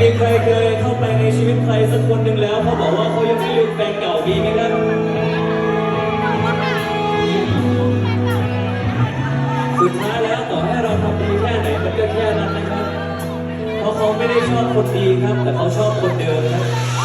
มีใครเคยเข้าไปในชีวิตใครสักคนหนึ่งแล้วเขาบอกว่าเขายังไม่ลืมแฟนเก่ามีไหมครับสุดท้ายแล้วต่อให้เราทำดีแค่ไหนมันก็แค่นั้นนะครับ เพราะเขาไม่ได้ชอบคนดีครับ แต่เขาชอบคนเดิมครับ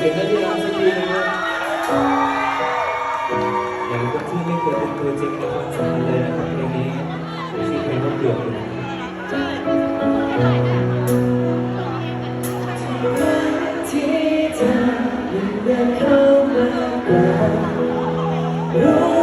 เสียงให้พี่น้องสักทีนะครับอย่างคนที่ไม่เคยเป็นตัวจริงในความสัมพันธ์เลยนะครับเพลงนี้ชื่อเพลงว่าเกือบที่เธอยังเดินเข้ามาก่อน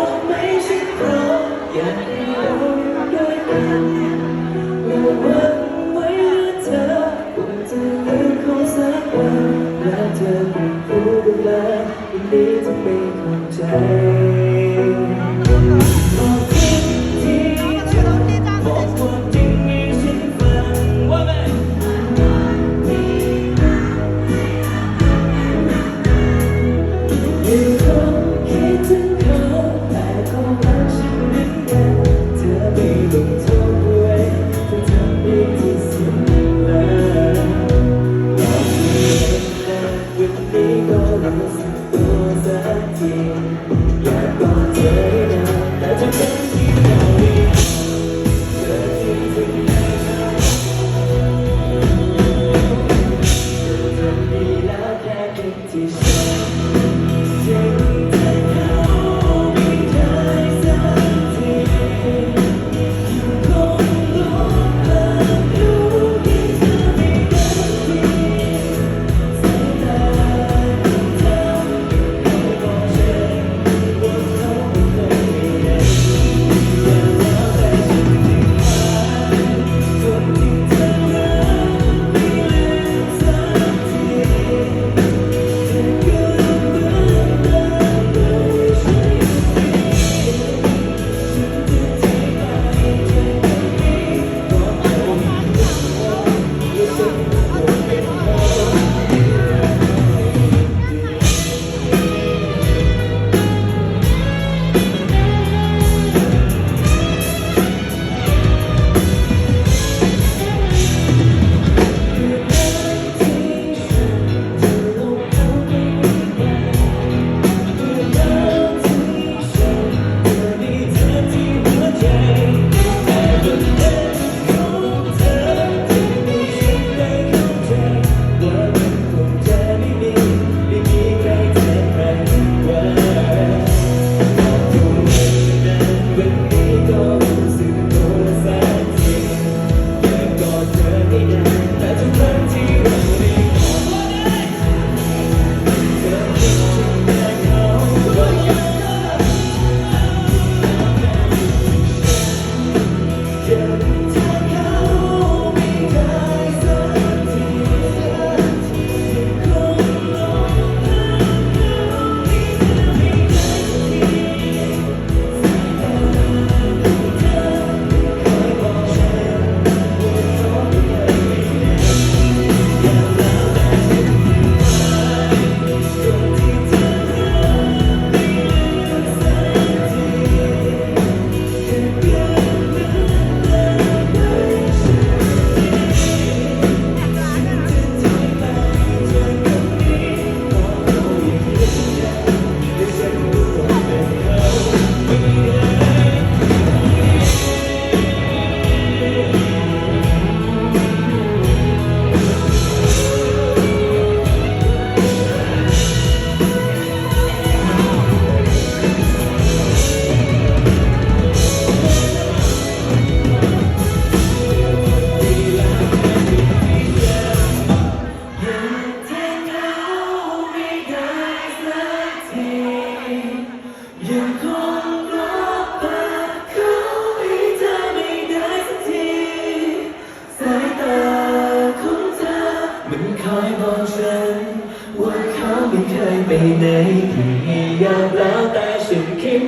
ไหนพี่ยามแล้วแต่ฉันคิด